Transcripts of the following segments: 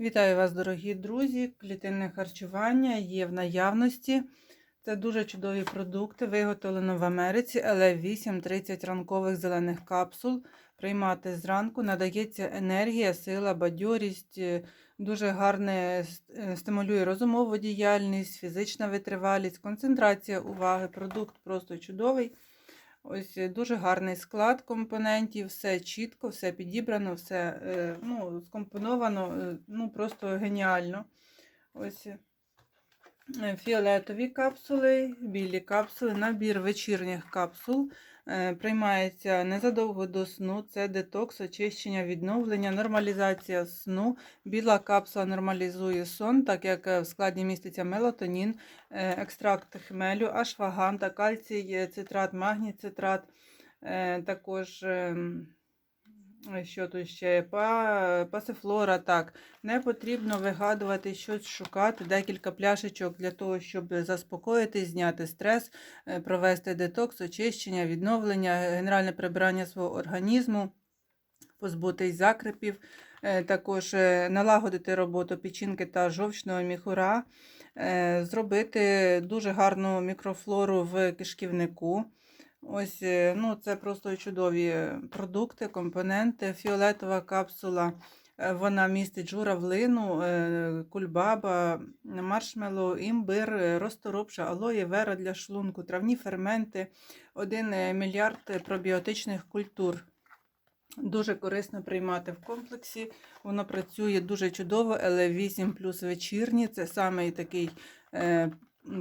Вітаю вас, дорогі друзі! Клітинне харчування є в наявності. Це дуже чудові продукти, виготовлено в Америці, але 8-30 ранкових зелених капсул. Приймати зранку надається енергія, сила, бадьорість, е, дуже гарне е, стимулює розумову діяльність, фізична витривалість, концентрація уваги. Продукт просто чудовий. Ось е, дуже гарний склад компонентів, все чітко, все підібрано, все е, ну, скомпоновано, е, ну просто геніально. Ось фіолетові капсули, білі капсули, набір вечірніх капсул. Е, Приймається незадовго до сну. Це детокс, очищення, відновлення, нормалізація сну. Біла капсула нормалізує сон, так як е, в складі міститься мелатонін, е, екстракт хмелю, ашваганта, кальцій, е, цитрат, магній цитрат, е, також. Що тут ще? Па, пасифлора, так. Не потрібно вигадувати щось шукати, декілька пляшечок для того, щоб заспокоїти, зняти стрес, е, провести детокс, очищення, відновлення, генеральне прибирання свого організму, позбутись закрепів, е, також е, налагодити роботу печінки та жовчного міхура, зробити дуже гарну мікрофлору в кишківнику. Ось, е, ну, це просто чудові продукти, компоненти. Фіолетова капсула, е, вона містить журавлину, е, кульбаба, маршмеллоу, імбир, розторопша, алоє вера для шлунку, травні ферменти, 1 мільярд пробіотичних культур. Дуже корисно приймати в комплексі. Воно працює дуже чудово, але 8 плюс вечірні це саме такий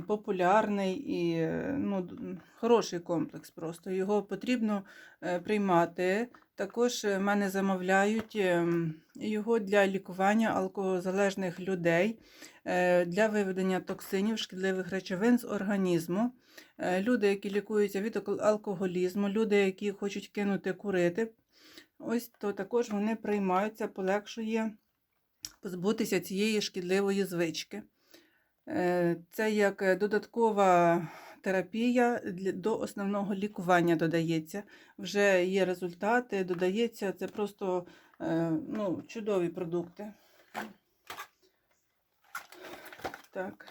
популярний і е, ну, хороший комплекс. Просто його потрібно е, приймати. Також е, мене замовляють ем, його для лікування алкозалежних людей, для виведення токсинів, шкідливих речовин з організму. Люди, які лікуються від алкоголізму, люди, які хочуть кинути курити, ось то також вони приймаються, полегшує позбутися цієї шкідливої звички. Е, Це як е, додаткова терапія до основного лікування додається. Вже є результати, додається. Це просто е, ну, чудові продукти. Так,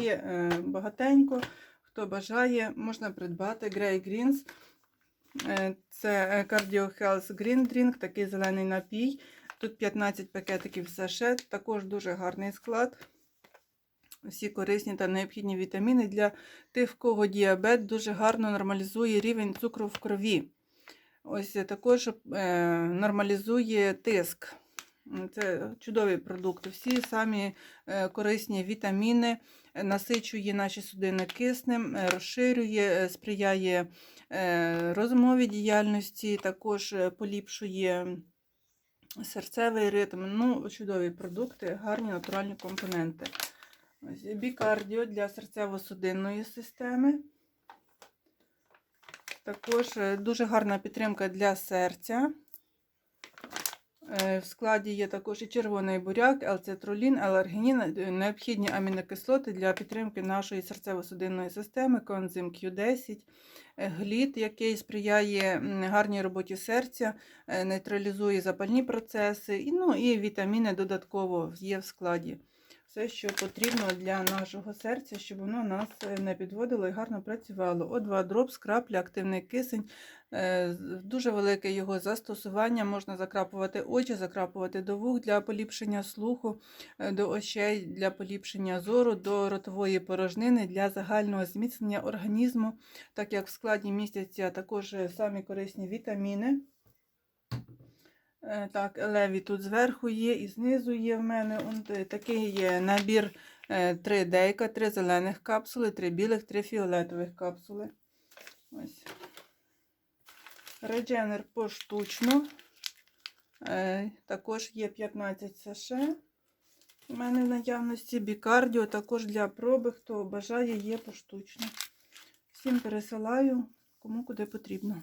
є багатенько. Хто бажає, можна придбати Grey Greens. Це Cardio Health Green Drink, такий зелений напій. Тут 15 пакетиків сашет, також дуже гарний склад. Всі корисні та необхідні вітаміни для тих, в кого діабет дуже гарно нормалізує рівень цукру в крові. Ось е, також е, нормалізує тиск. Це чудові продукти. Всі самі е, корисні вітаміни, насичує наші судини киснем, розширює, сприяє розмові діяльності, також поліпшує серцевий ритм. Ну, чудові продукти, гарні натуральні компоненти. Ось бікардіо для серцево-судинної системи. Також е, дуже гарна підтримка для серця. Е, В складі є також і червоний буряк, елцитрулін, еларгінін, е, необхідні амінокислоти для підтримки нашої серцево-судинної системи, коензим Q10, е, глід, який сприяє гарній роботі серця, нейтралізує запальні процеси, ну, і вітаміни додатково є в складі. Все, що потрібно для нашого серця, щоб воно нас е, не підводило і гарно працювало. О2 дроп, скрапля, активний кисень. Е, Дуже велике його застосування. Можна закрапувати очі, закрапувати до вух для поліпшення слуху, е, до очей для поліпшення зору, до ротової порожнини для загального зміцнення організму, так як в складі містяться також самі корисні вітаміни. Е, Так, леві тут зверху є і знизу є в мене. Е, такий є набір е, три дейка, три зелених капсули, три білих, три фіолетових капсули. Ось. Редженер поштучно. Е, Також є 15 саше. У мене в наявності бікардіо, також для проби, хто бажає, є поштучно. Всім пересилаю, кому куди потрібно.